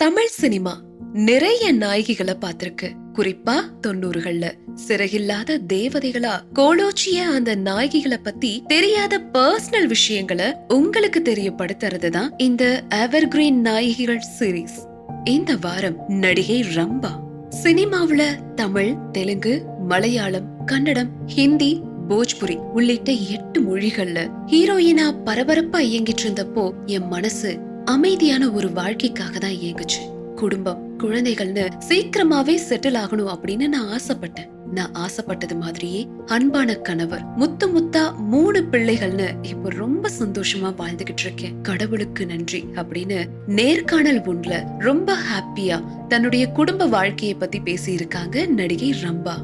Tamil cinema நிறைய நாயகிகளை பார்த்திருக்கு. குறிப்பா தொண்ணூறுகள்ல. சிறகில்லாத தேவதைகளா கோலோச்சிய அந்த நாயகிகளை பத்தி தெரியாத பர்சனல் விஷயங்களை உங்களுக்கு தெரியப்படுத்துறது தான் இந்த எவர்கிரீன் நாயகிகள் சீரீஸ் இந்த வாரம் நடிகை ரம்பா. சினிமாவுல தமிழ் தெலுங்கு மலையாளம் கன்னடம் ஹிந்தி போஜ்புரி உள்ளிட்ட எட்டு மொழிகள்ல ஹீரோயினா பரபரப்பா இயங்கிட்டு இருந்தப்போ என் மனசு அமைதியான ஒரு வாழ்க்கைக்காக தான் இயங்குச்சு. குடும்பம் குழந்தைகள்னு சீக்கிரமாவே செட்டில் ஆகணும் அப்படின்னு நான் ஆசைப்பட்டேன். நான் ஆசைப்பட்டது மாதிரியே அன்பான கணவர் முத்து முத்தா மூணு பிள்ளைகள்னு இப்போ ரொம்ப சந்தோஷமா வாழ்ந்துகிட்டு இருக்கேன். கடவுளுக்கு நன்றி அப்படின்னு நேர்காணல் ஒன்றுல ரொம்ப ஹாப்பியா தன்னுடைய குடும்ப வாழ்க்கையை பத்தி பேசியிருக்காங்க நடிகை ரம்பா.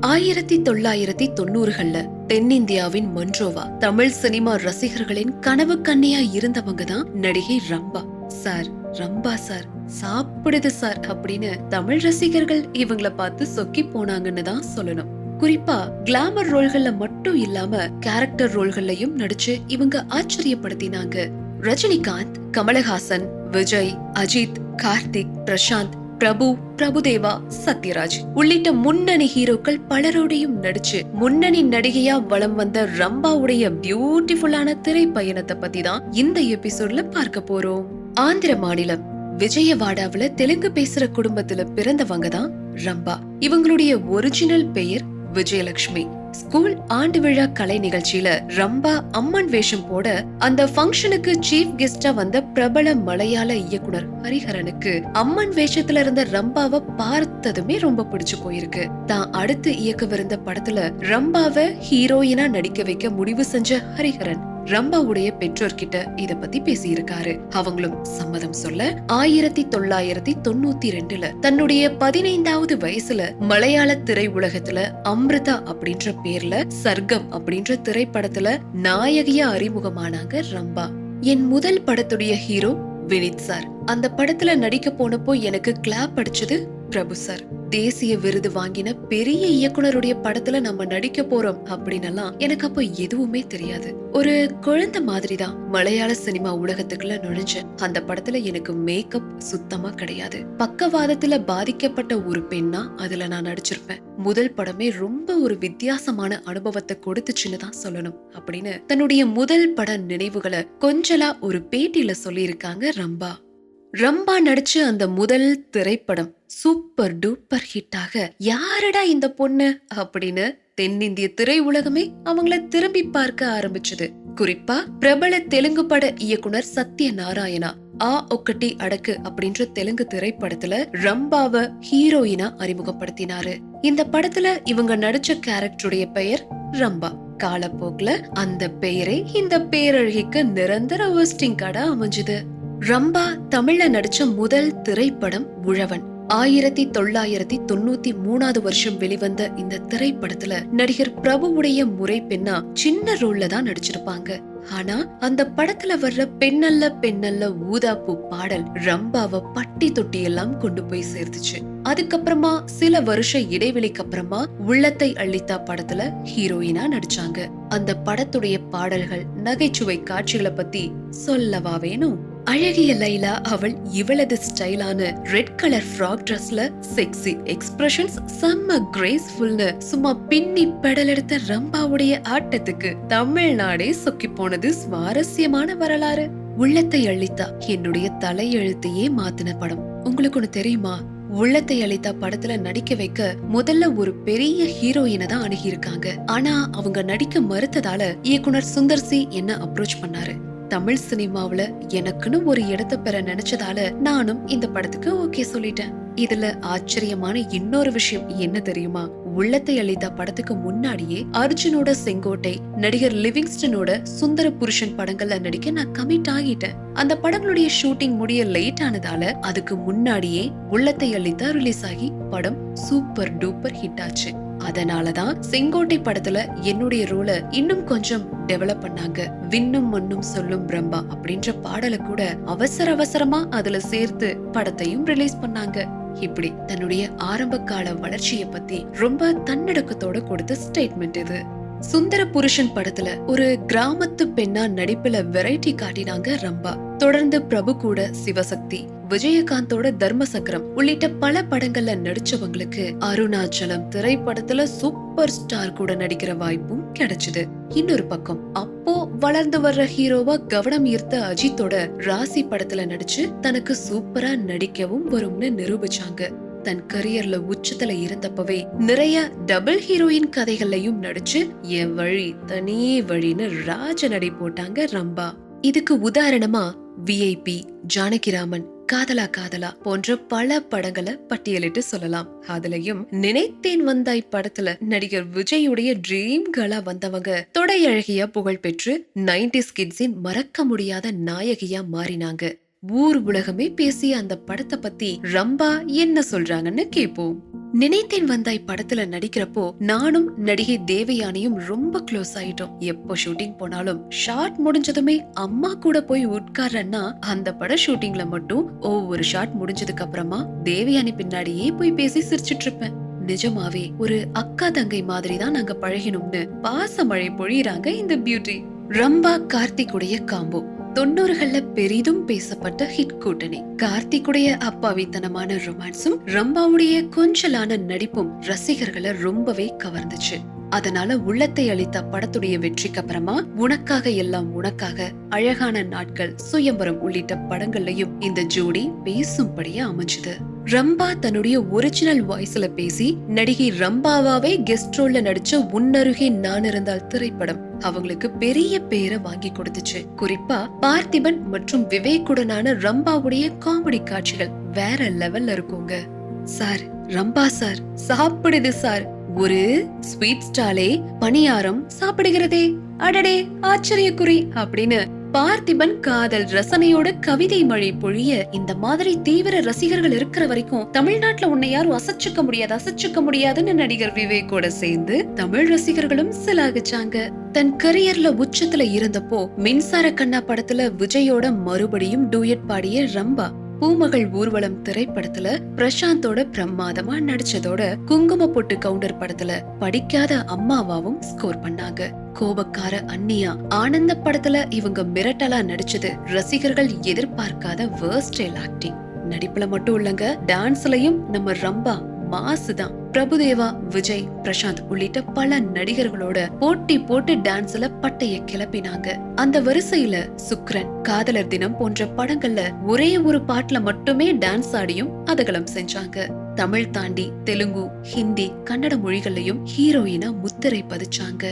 ஆயிரத்தி தொள்ளாயிரத்தி தொண்ணூறுகள்ல தென்னிந்தியாவின் மன்றோவா தமிழ் சினிமா ரசிகர்களின் கனவு கண்ணியா இருந்தவங்க தான் நடிகை ரம்பா. சார் ரம்பா சார் சாப்பிடுது சார் அப்படின்னு தமிழ் ரசிகர்கள் இவங்கள பார்த்து சொக்கி போனாங்கன்னு தான் சொல்லணும். குறிப்பா கிளாமர் ரோல்கள்ல மட்டும் இல்லாம கேரக்டர் ரோல்கள்லயும் நடிச்சு இவங்க ஆச்சரியப்படுத்தினாங்க. ரஜினிகாந்த் கமலஹாசன் விஜய் அஜித் கார்த்திக் பிரசாந்த் பிரபு பிரபுதேவா சத்யராஜ் உள்ளிட்ட முன்னணி ஹீரோக்கள் பலரோடையும் நடிச்சு முன்னணி நடிகையா வலம் வந்த ரம்பாவுடைய பியூட்டிஃபுல்லான திரைப்பயணத்தை பத்தி தான் இந்த எபிசோட்ல பார்க்க போறோம். ஆந்திர மாநிலம் விஜயவாடாவில தெலுங்கு பேசுற குடும்பத்துல பிறந்தவங்க தான் ரம்பா. இவங்களுடைய ஒரிஜினல் பெயர் விஜயலட்சுமி. ஸ்கூல் ஆண்டு விழா கலை நிகழ்ச்சியில ரம்பா அம்மன் வேஷம் போட அந்த ஃபங்க்ஷனுக்கு சீஃப் கெஸ்டா வந்த பிரபல மலையாள இயக்குனர் ஹரிஹரனுக்கு அம்மன் வேஷத்துல இருந்த ரம்பாவை பார்த்ததுமே ரொம்ப பிடிச்சு போயிருக்கு. தான் அடுத்து இயக்கவிருந்த படத்துல ரம்பாவை ஹீரோயினா நடிக்க வைக்க முடிவு செஞ்ச ஹரிஹரன். ரம்பாவுடைய பெற்றோர்கிட்ட இத பத்தி பேசியிருக்காரு. அவங்களும் சம்மதம் சொல்ல ஆயிரத்தி தொள்ளாயிரத்தி தொண்ணூத்தி ரெண்டுல தன்னுடைய பதினைந்தாவது வயசுல மலையாள திரையுலகத்துல அம்ருதா அப்படின்ற பேர்ல சர்க்கம் அப்படின்ற திரைப்படத்துல நாயகியா அறிமுகமானாங்க ரம்பா. என் முதல் படத்துடைய ஹீரோ வினித் சார். அந்த படத்துல நடிக்க போனப்போ எனக்கு கிளாப் அடிச்சது பிரபு சார் தேசிய விருது வாங்கின பெரிய இயக்குனருடைய படத்துல நம்ம நடிக்க போறோம் அப்படின்னலாம் எனக்கு அப்போ எதுவுமே தெரியாது. ஒரு குழந்தை மாதிரிதான் மலையாள சினிமா உலகத்துக்குள்ள நுழைஞ்சேன். அந்த படத்துல எனக்கு மேக்கப் சுத்தமா கிடையாது. பக்கவாதத்துல பாதிக்கப்பட்ட ஒரு பெண்ணா அதுல நான் நடிச்சிருப்பேன். முதல் படமே ரொம்ப ஒரு வித்தியாசமான அனுபவத்தை கொடுத்துச்சுன்னு தான் சொல்லணும் அப்படின்னு தன்னுடைய முதல் பட நினைவுகளை கொஞ்சலா ஒரு பேட்டியில சொல்லியிருக்காங்க ரம்பா. ரம்பா நடிச்ச அந்த முதல் திரைப்படம் சூப்பர் டூப்பர் ஹிட்டாக யாரடா இந்த பொண்ணு? அப்படின்னு தென்னிந்திய திரை உலகமே அவங்கள திரும்பி பார்க்க ஆரம்பிச்சது. குறிப்பா பிரபல தெலுங்கு பட இயக்குனர் சத்ய நாராயணா ஆ ஒக்கட்டி அடக்கு அப்படின்ற தெலுங்கு திரைப்படத்துல ரம்பாவ ஹீரோயினா அறிமுகப்படுத்தினாரு. இந்த படத்துல இவங்க நடிச்ச கேரக்டருடைய பெயர் ரம்பா. காலப்போக்குல அந்த பெயரே இந்த பேரழகிக்கு நிரந்தர விசிட்டிங் கார்டா அமைஞ்சுது. ரம்பா தமிழ்ல நடிச்ச முதல் திரைப்படம் உழவன் ஆயிரத்தி தொள்ளாயிரத்தி தொண்ணூத்தி மூணாவது வருஷம் வெளிவந்த இந்த திரைப்படத்துல நடிகர் பிரபுவுடைய முறை பெண்ணா சின்ன ரோல்ல தான் நடிச்சிருப்பாங்க. ஆனா அந்த படத்துல வர்ற பெண்ணல்ல பெண்ணல்ல ஊதாப்பூ பாடல் ரம்பாவ பட்டி தொட்டி எல்லாம் கொண்டு போய் சேர்த்துச்சு. அதுக்கப்புறமா சில வருஷ இடைவெளிக்கு அப்புறமா உள்ளத்தை அள்ளித்தா படத்துல ஹீரோயினா நடிச்சாங்க. அந்த படத்துடைய பாடல்கள் நகைச்சுவை காட்சிகளை பத்தி சொல்லவா வேணும் அழகிய லைலா அவள் இவளது ஸ்டைலான ரெட் கலர் ஃப்ராக் ட்ரெஸ்ல செக்ஸி எக்ஸ்பிரஷன்ஸ் செம்ம கிரேஸ்ஃபுல்னு சும்மா பின்னி பெடல் எடுத்த ரம்பாவுடைய ஆட்டத்துக்கு தமிழ்நாடே சொக்கி போனது சுவாரஸ்யமான வரலாறு. உள்ளத்தை அழித்தா என்னுடைய தலையெழுத்தையே மாத்தின படம். உங்களுக்கு ஒண்ணு தெரியுமா? உள்ளத்தை அளித்தா படத்துல நடிக்க வைக்க முதல்ல ஒரு பெரிய ஹீரோயினை தான் அணுகியிருக்காங்க. ஆனா அவங்க நடிக்க மறுத்ததால இயக்குனர் சுந்தர் சி என்ன அப்ரோச் பண்ணாரு? தமிழ் சினிமாவுல எனக்குன்னு ஒரு இடத்தை பெற நினைச்சதால நானும் இந்த படத்துக்கு ஓகே சொல்லிட்டேன். இதுல ஆச்சரியமான இன்னொரு விஷயம் என்ன தெரியுமா? உள்ளத்தை அளித்த படத்துக்கு முன்னாடியே அர்ஜுனோட செங்கோட்டை நடிகர் லிவிங்ஸ்டனோட சுந்தர புருஷன் படங்கள்ல நடிக்க நான் கமிட் ஆகிட்டேன். அந்த படங்களுடைய ஷூட்டிங் முடிய லேட் ஆனதால அதுக்கு முன்னாடியே உள்ளத்தை அளித்தா ரிலீஸ் ஆகி படம் சூப்பர் டூப்பர் ஹிட் ஆச்சு. அதனாலதான் செங்கோட்டை படத்துல என்னுடைய ரோல இன்னும் கொஞ்சம் டெவலப் பண்ணாங்க. விண்ணும் மண்ணும் சொல்லும் பிரம்மா அப்படின்ற பாடலை கூட அவசர அவசரமா அதுல சேர்த்து படத்தையும் ரிலீஸ் பண்ணாங்க. இப்படி தன்னுடைய ஆரம்ப கால வளர்ச்சிய பத்தி ரொம்ப தன்னடக்கத்தோட கொடுத்த ஸ்டேட்மெண்ட் இது. சுந்தர புருஷன் படத்துல ஒரு கிராமத்து பெண்ணா நடிப்புல வெரைட்டி காட்டினாங்க ரம்பா. தொடர்ந்து பிரபு கூட சிவசக்தி. விஜயகாந்தோட தர்ம சக்கரம் உள்ளிட்ட பல படங்கள்ல நடிச்சவங்களுக்கு அருணாச்சலம் திரைப்படத்துல சூப்பர் ஸ்டார் கூட நடிக்கிற வாய்ப்பும் கிடைச்சது. இன்னொரு பக்கம் அப்போ வளர்ந்து வர்ற ஹீரோவா கவனம் ஈர்த்த அஜித்தோட ராசி படத்துல நடிச்சு தனக்கு சூப்பரா நடிக்கவும் வரும்னு நிரூபிச்சாங்க. தன் கரியர்ல உச்சத்துல இருந்தப்பவே நிறைய டபுள் ஹீரோயின் கதைகள்லயும் நடிச்சு என் வழி தனி வழின்னு ராஜ நடை போட்டாங்க ரம்பா. இதுக்கு உதாரணமா விஐபி ஜானகிராமன் காதலா காதலா போன்ற பல படங்களை பட்டியலிட்டு சொல்லலாம். அதுலயும் நினைத்தேன் வந்தாய் படத்துல நடிகர் விஜயுடைய ட்ரீம் கேர்ளா வந்தவங்க. தொடையழகியா புகழ் பெற்று நைன்டிஸ் கிட்ஸின் மறக்க முடியாத நாயகியா மாறினாங்க. ஊர் உலகமே பேசிய அந்த படத்தை பத்தி ரம்பா என்ன சொல்றாங்கன்னு கேப்போம். நினைத்தேன் வந்தாய் படத்துல நடிக்கிறப்போ நானும் நடிகை தேவயானியும் ரொம்ப க்ளோஸ் ஆயிட்டோம். எப்போ ஷூட்டிங் போனாலும் ஷாட் முடிஞ்சதுமே அம்மா கூட போய் உட்கார்றேன்னா அந்த பட ஷூட்டிங்ல மட்டும் ஒவ்வொரு ஷார்ட் முடிஞ்சதுக்கு அப்புறமா தேவயானி பின்னாடியே போய் பேசி சிரிச்சிட்டு இருப்பேன். நிஜமாவே ஒரு அக்கா தங்கை மாதிரி தான் நாங்க பழகினோம்னு பாசமழை பொழியறாங்க இந்த பியூட்டி ரம்பா கார்த்திக்குடைய காம்போ தொண்ணூறுகள்ல பெரிதும் பேசப்பட்ட ஹிட் கூட்டணி. கார்த்திக்குடைய அப்பாவித்தனமான ரொமான்ஸும் ரம்பாவுடைய கொஞ்சலான நடிப்பும் ரசிகர்களை ரொம்பவே கவர்ந்துச்சு. அதனால உள்ளத்தை அளித்த படத்துடைய வெற்றிக்கு அப்புறமா உனக்காக எல்லாம் உனக்காக அழகான நாட்கள் சுயம்பரம் உள்ளிட்ட படங்கள்லயும் இந்த ஜோடி பேசும்படியா அமைஞ்சது. ரம்பா தன்னுடைய ஒரிஜினல் வாய்ஸ்ல பேசி நடிகை ரம்பாவாவே கெஸ்ட் ரோல்ல நடிச்ச உன்னருகே நான் இருந்தால் திரைப்படம் அவங்களுக்கு பெரிய பேரை வாங்கி கொடுத்துச்சு. குறிப்பா பார்த்திபன் மற்றும் விவேக்குடனான ரம்பாவுடைய காமெடி காட்சிகள் வேற லெவல்ல இருக்குங்க. சார் ரம்பா சார் சாப்பிடுது சார். ஒரு ஸ்வீட் ஸ்டாலே பணியாரம் சாப்பிடுகிறதே. அடடே ஆச்சரியக்குறி அப்படின்னு பார்த்திபன் காதல் ரசனையோட கவிதை மழை பொழிய இந்த மாதிரி தீவிர ரசிகர்கள் இருக்கிற வரைக்கும் தமிழ்நாட்டுல உன்னை யாரும் அசைச்சுக்க முடியாது அசைச்சுக்க முடியாதுன்னு நடிகர் விவேக்கோட சேர்ந்து தமிழ் ரசிகர்களும் சிலாகிச்சாங்க. தன் கரியர்ல உச்சத்துல இருந்தப்போ மின்சார கண்ணா படத்துல விஜயோட மறுபடியும் டூயட் பாடிய ரம்பா. பூமகள் ஊர்வலம் திரைப்படத்துல பிரசாந்தோட பிரமாதமா நடிச்சதோட குங்கும பொட்டு கவுண்டர் படத்துல படிக்காத அம்மாவாவும் ஸ்கோர் பண்ணாங்க. கோபக்கார அன்னியா ஆனந்த படத்துல இவங்க மிரட்டலா நடிச்சது ரசிகர்கள் எதிர்பார்க்காத வேர்ஸ்டைல் ஆக்டிங் நடிப்புல மட்டும் இல்லங்க டான்ஸ்லயும் நம்ம ரம்பா மாசுதான். பிரபுதேவா விஜய் பிரசாந்த் உள்ளிட்ட பல நடிகர்களோட போட்டி போட்டு டான்ஸ்ல பட்டைய கிளப்பினாங்க. அந்த வரிசையில சுக்ரன் காதலர் தினம் போன்ற படங்கள்ல ஒரே ஒரு பாட்டுல மட்டுமே டான்ஸ் ஆடியும் அதகலம் செஞ்சாங்க. தமிழ் தாண்டி தெலுங்கு ஹிந்தி கன்னட மொழிகள்லயும் ஹீரோயினா முத்திரை பதிச்சாங்க.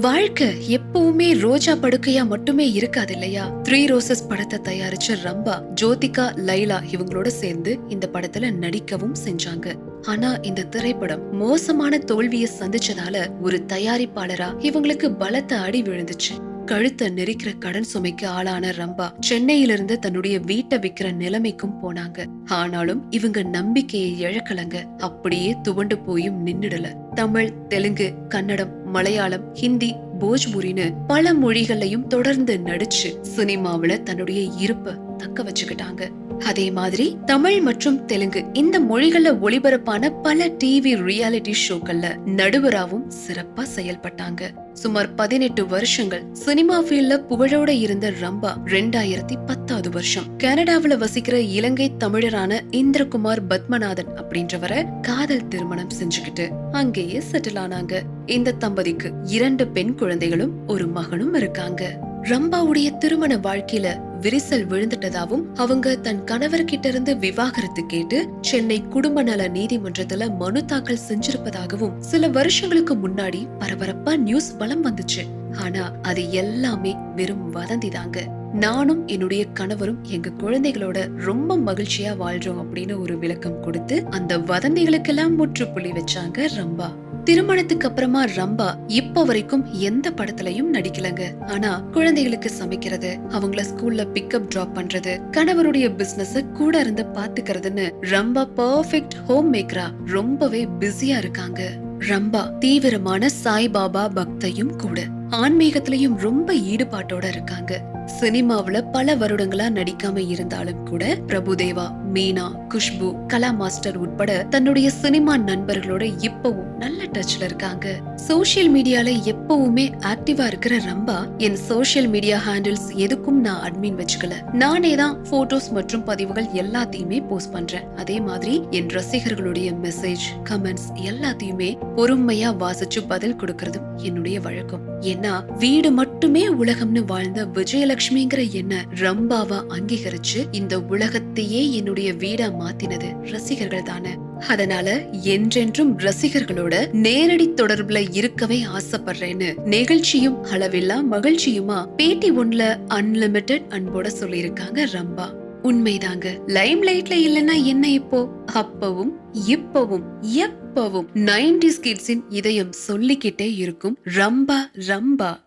வாழ்க்கை எப்பவுமே ரோஜா படுக்கையா மட்டுமே இருக்காது இல்லையா த்ரீ ரோசஸ் படத்தை தயாரிச்ச ரம்பா ஜோதிகா லைலா இவங்களோட சேர்ந்து இந்த படத்துல நடிக்கவும் செஞ்சாங்க. ஆனா இந்த திரைப்படம் மோசமான தோல்வியை சந்திச்சதால ஒரு தயாரிப்பாளரா இவங்களுக்கு பலத்த அடி விழுந்துச்சு. கழுத்தை நெரிக்கிற கடன் சுமைக்கு ஆளான ரம்பா சென்னையிலிருந்து தன்னுடைய வீட்டை விக்கிற நிலைமைக்கும் போனாங்க. ஆனாலும் இவங்க நம்பிக்கையை இழக்கலங்க. அப்படியே துவண்டு போயும் நின்னுடல. தமிழ் தெலுங்கு கன்னடம் மலையாளம் ஹிந்தி போஜ்புரின்னு பல மொழிகளையும் தொடர்ந்து நடிச்சு சினிமாவுல தன்னுடைய இருப்ப தக்க வச்சுக்கிட்டாங்க. அதே மாதிரி தமிழ் மற்றும் தெலுங்கு இந்த மொழிகள்ல ஒளிபரப்பான பல டிவி ரியாலிட்டி ஷோக்கள்ல நடுவராவும் சிறப்பா செயல்பட்டாங்க. சுமார் பதினெட்டு வருஷங்கள் சினிமா ஃபீல்ட்ல புகழோட இருந்த ரம்பா ரெண்டாயிரத்தி பத்தாவது வருஷம். கனடாவுல வசிக்கிற இலங்கை தமிழரான இந்திரகுமார் பத்மநாதன் அப்படின்றவரை காதல் திருமணம் செஞ்சுக்கிட்டு அங்கேயே செட்டில் ஆனாங்க. இந்த தம்பதிக்கு இரண்டு பெண் குழந்தைகளும் ஒரு மகனும் இருக்காங்க. ரம்பாவுடைய திருமண வாழ்க்கையில விரிசல் விழுந்துட்டதாவும் அவங்க தன் கணவர்கிட்ட இருந்து விவாகரத்து கேட்டு சென்னை குடும்ப நல நீதிமன்றத்துல மனு தாக்கல் செஞ்சிருப்பதாகவும் சில வருஷங்களுக்கு முன்னாடி பரபரப்பா நியூஸ் பலம் வந்துச்சு. ஆனா அது எல்லாமே வெறும் வதந்தி தாங்க நானும் என்னுடைய கணவரும் எங்க குழந்தைகளோட ரொம்ப மகிழ்ச்சியா வாழ்றோம் அப்படின்னு ஒரு விளக்கம் கொடுத்து அந்த வதந்திகளுக்கெல்லாம் முற்றுப்புள்ளி வச்சாங்க ரம்பா. திருமணத்துக்கு அப்புறமா ரம்பா இப்ப வரைக்கும் எந்த படத்துலயும் நடிக்கலங்க. ஆனா குழந்தைகளுக்கு சமைக்கிறது அவங்கள ஸ்கூல்ல பிக்கப் டிராப் பண்றது கணவருடைய பிசினஸ் கூட இருந்து பாத்துக்கிறதுன்னு ரம்பா பர்ஃபெக்ட் ஹோம் மேக்கரா ரொம்பவே பிஸியா இருக்காங்க. ரம்பா தீவிரமான சாய்பாபா பக்தையும் கூட. ஆன்மீகத்திலையும் ரொம்ப ஈடுபாட்டோட இருக்காங்க. சினிமாவுல பல வருடங்களா நடிக்காம இருந்தாலும் கூட பிரபுதேவா மீனா குஷ்பு கலா மாஸ்டர் உட்பட தன்னுடைய சினிமா நண்பர்களோட இப்பவும் நல்ல டச்ல இருக்காங்க. சோஷியல் மீடியால எப்பவுமே ஆக்டிவா இருக்கிற ரம்பா என் சோஷியல் மீடியா ஹேண்டில்ஸ் எதுக்கும் நான் அட்மின் வச்சுக்கல. நானே தான் போட்டோஸ் மற்றும் பதிவுகள் எல்லாத்தையுமே போஸ்ட் பண்றேன். அதே மாதிரி என் ரசிகர்களுடைய மெசேஜ் கமெண்ட்ஸ் எல்லாத்தையுமே பொறுமையா வாசிச்சு பதில் கொடுக்கறதும் என்னுடைய வழக்கம். ஏன்னா வீடு மட்டுமே உலகம்னு வாழ்ந்த விஜயலட்சுமிங்கிற என்ன ரம்பாவா அங்கீகரிச்சு இந்த உலகத்தையே என்னுடைய வீடா மாத்தினது ரசிகர்கள் தானே. அதனால என்றென்றும் ரசிகர்களோட நேரடி தொடர்புல இருக்கவே ஆசைப்படுறேன்னு நெகிழ்ச்சியும் அளவில்லா மகிழ்ச்சியுமா பேட்டி ஒன்ல அன்லிமிட்டெட் அன்போட சொல்லியிருக்காங்க ரம்பா. உண்மைதாங்க. லைம் லைட்ல இல்லைன்னா என்ன இப்போ? அப்பவும் இப்பவும் எப்பவும் நைன்டி கிட்ஸின் இதயம் சொல்லிக்கிட்டே இருக்கும். ரம்பா ரம்பா.